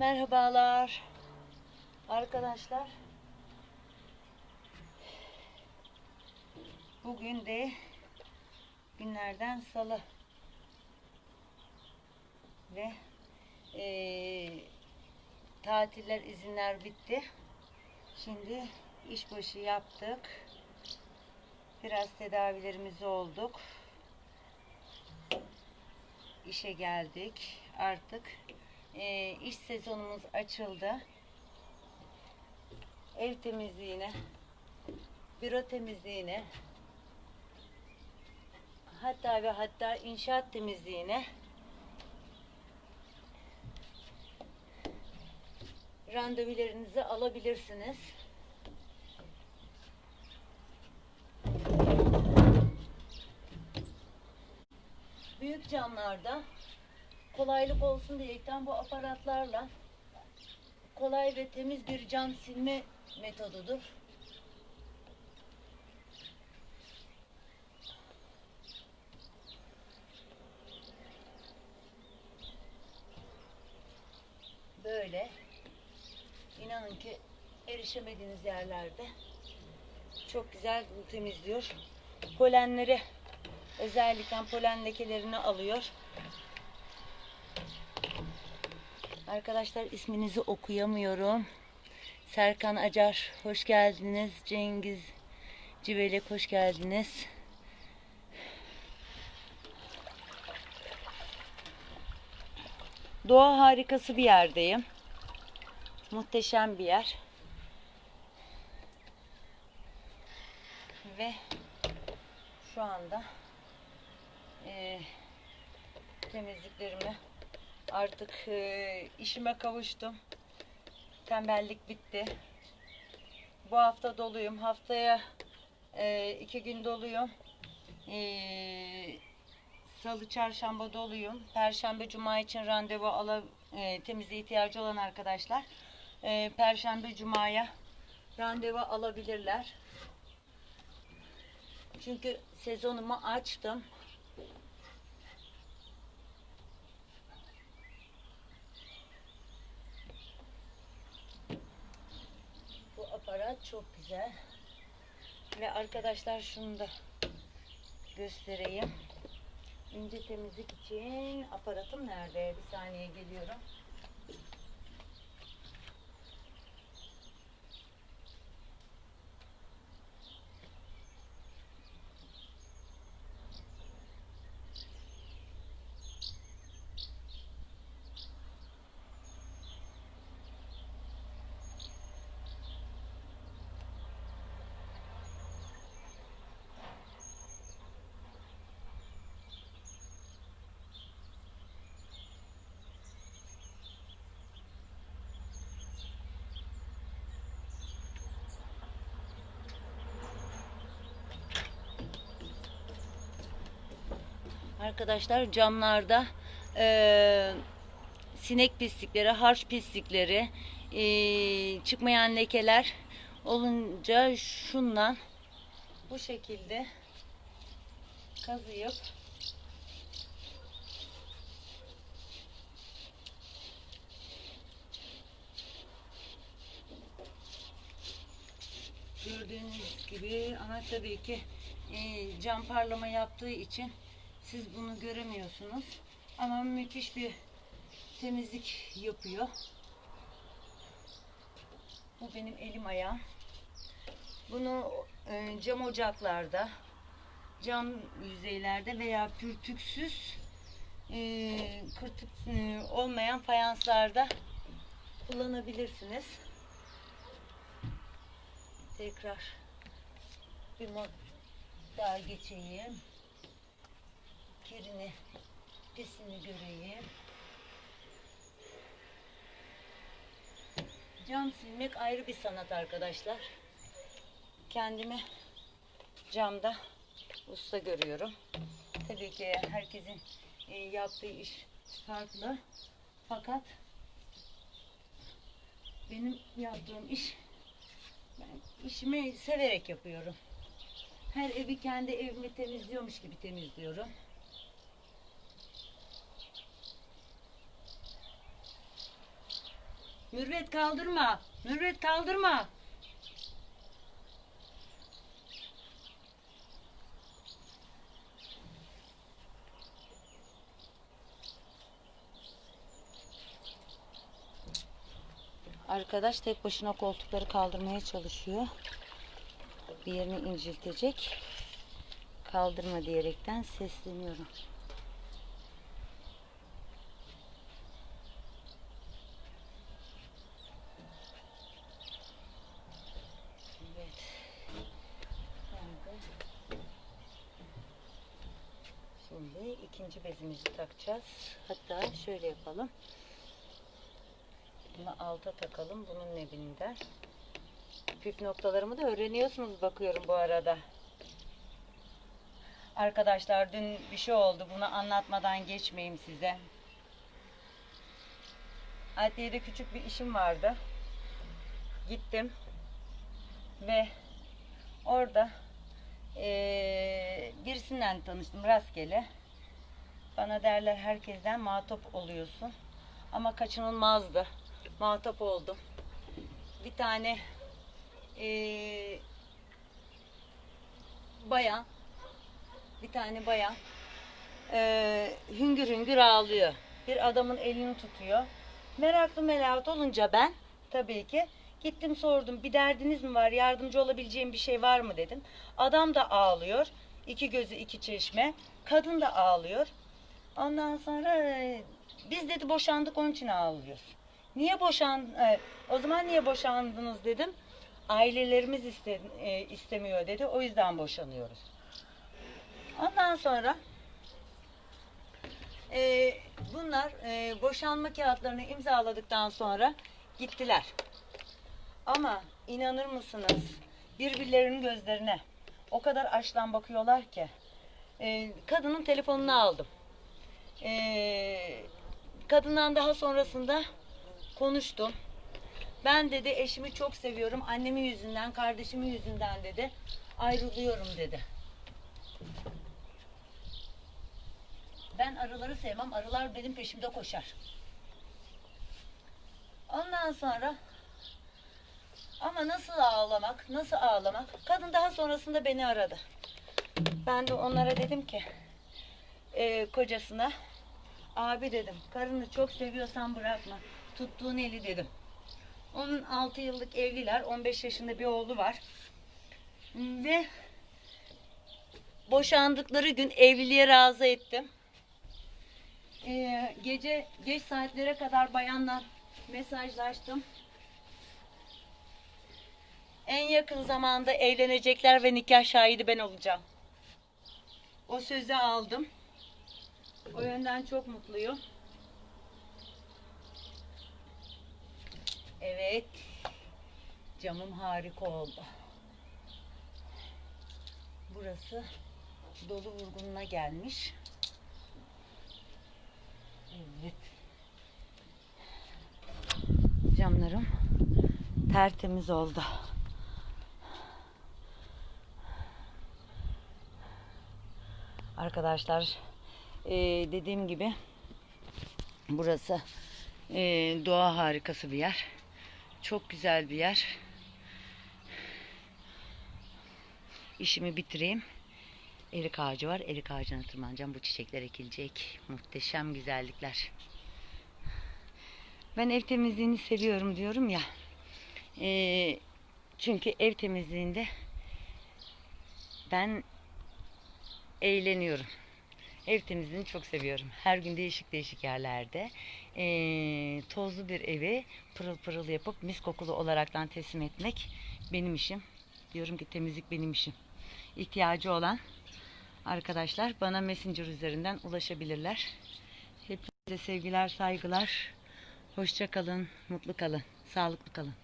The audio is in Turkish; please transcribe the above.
Merhabalar. Arkadaşlar. Bugün de günlerden salı. Ve eee, tatiller, izinler bitti. Şimdi işbaşı yaptık. Biraz tedavilerimizi olduk. İşe geldik. Artık eee, iş sezonumuz açıldı. Ev temizliğine, büro temizliğine, hatta ve hatta inşaat temizliğine randevularınızı alabilirsiniz. Büyük camlarda kolaylık olsun diyerekten bu aparatlarla kolay ve temiz bir cam silme metodudur. Böyle inanın ki erişemediğiniz yerlerde çok güzel temizliyor. Polenleri özellikle polen lekelerini alıyor. Arkadaşlar isminizi okuyamıyorum. Serkan Acar hoş geldiniz. Cengiz Civelek hoş geldiniz. Doğa harikası bir yerdeyim. Muhteşem bir yer. Ve şu anda eee temizliklerimi artık eee, işime kavuştum. Tembellik bitti. Bu hafta doluyum. Haftaya eee, iki gün doluyum. Eee, Salı, çarşamba doluyum. Perşembe, cuma için randevu ala eee, temizliğe ihtiyacı olan arkadaşlar. Perşembe, cumaya randevu alabilirler. Çünkü sezonumu açtım. Aparat çok güzel. Ve arkadaşlar şunu da göstereyim. İnce temizlik için aparatım nerede? Bir saniye geliyorum. Arkadaşlar camlarda eee, sinek pislikleri, harç pislikleri, eee, çıkmayan lekeler olunca şundan bu şekilde kazıyıp gördüğünüz gibi ama tabii ki eee, cam parlama yaptığı için siz bunu göremiyorsunuz. Ama müthiş bir temizlik yapıyor. Bu benim elim ayağım. Bunu e, cam ocaklarda, cam yüzeylerde veya pürtüksüz e, kırtık e, olmayan fayanslarda kullanabilirsiniz. Tekrar bir daha geçeyim kirini, pisini göreyim. Cam silmek ayrı bir sanat arkadaşlar. Kendimi camda usta görüyorum. Tabii ki herkesin e, yaptığı iş farklı. Fakat benim yaptığım iş ben işimi severek yapıyorum. Her evi kendi evimi temizliyormuş gibi temizliyorum. Mürvet kaldırma. Mürvet kaldırma. Arkadaş tek başına koltukları kaldırmaya çalışıyor. Bir yerini inciltecek. Kaldırma diyerekten sesleniyorum. Evet. Nerede? Şimdi ikinci bezimizi takacağız. Hatta şöyle yapalım. Bunu alta takalım bunun nebinden. Püf noktalarımı da öğreniyorsunuz bakıyorum bu arada. Arkadaşlar dün bir şey oldu. Bunu anlatmadan geçmeyeyim size. Adliyede küçük bir işim vardı. Gittim ve orada eee birisinden tanıştım rastgele. Bana derler herkesten muhatap oluyorsun. Ama kaçınılmazdı. Muhatap oldum. Bir tane eee, bayan bir tane bayan eee, hüngür hüngür ağlıyor. Bir adamın elini tutuyor. Meraklı melahat olunca ben tabii ki gittim sordum bir derdiniz mi var yardımcı olabileceğim bir şey var mı dedim. Adam da ağlıyor. İki gözü iki çeşme. Kadın da ağlıyor. Ondan sonra e, biz dedi boşandık onun için ağlıyoruz. Niye boşan e, o zaman niye boşandınız dedim. Ailelerimiz iste, e, istemiyor dedi. O yüzden boşanıyoruz. Ondan sonra e, bunlar e, boşanma kağıtlarını imzaladıktan sonra gittiler. Ama inanır mısınız birbirlerinin gözlerine o kadar açtan bakıyorlar ki e, kadının telefonunu aldım. E, kadından daha sonrasında konuştum. Ben dedi eşimi çok seviyorum. Annemin yüzünden, kardeşimin yüzünden dedi. Ayrılıyorum dedi. Ben arıları sevmem. Arılar benim peşimde koşar. Ondan sonra ama nasıl ağlamak, nasıl ağlamak? Kadın daha sonrasında beni aradı. Ben de onlara dedim ki e, kocasına abi dedim karını çok seviyorsan bırakma. Tuttuğun eli dedim. Onun 6 yıllık evliler. 15 yaşında bir oğlu var. Ve boşandıkları gün evliliğe razı ettim. Ee, gece geç saatlere kadar bayanlar mesajlaştım. En yakın zamanda evlenecekler ve nikah şahidi ben olacağım. O sözü aldım. O yönden çok mutluyum. Evet. Camım harika oldu. Burası dolu vurgununa gelmiş. Evet. Camlarım tertemiz oldu. Arkadaşlar eee, dediğim gibi burası eee, doğa harikası bir yer. Çok güzel bir yer. İşimi bitireyim. Erik ağacı var. Erik ağacına tırmanacağım. Bu çiçekler ekilecek. Muhteşem güzellikler. Ben ev temizliğini seviyorum diyorum ya. Ee, çünkü ev temizliğinde ben eğleniyorum. Ev temizliğini çok seviyorum. Her gün değişik değişik yerlerde ee, tozlu bir evi pırıl pırıl yapıp mis kokulu olaraktan teslim etmek benim işim. Diyorum ki temizlik benim işim. İhtiyacı olan arkadaşlar bana Messenger üzerinden ulaşabilirler. Hepinize sevgiler, saygılar. Hoşça kalın, mutlu kalın, sağlıklı kalın.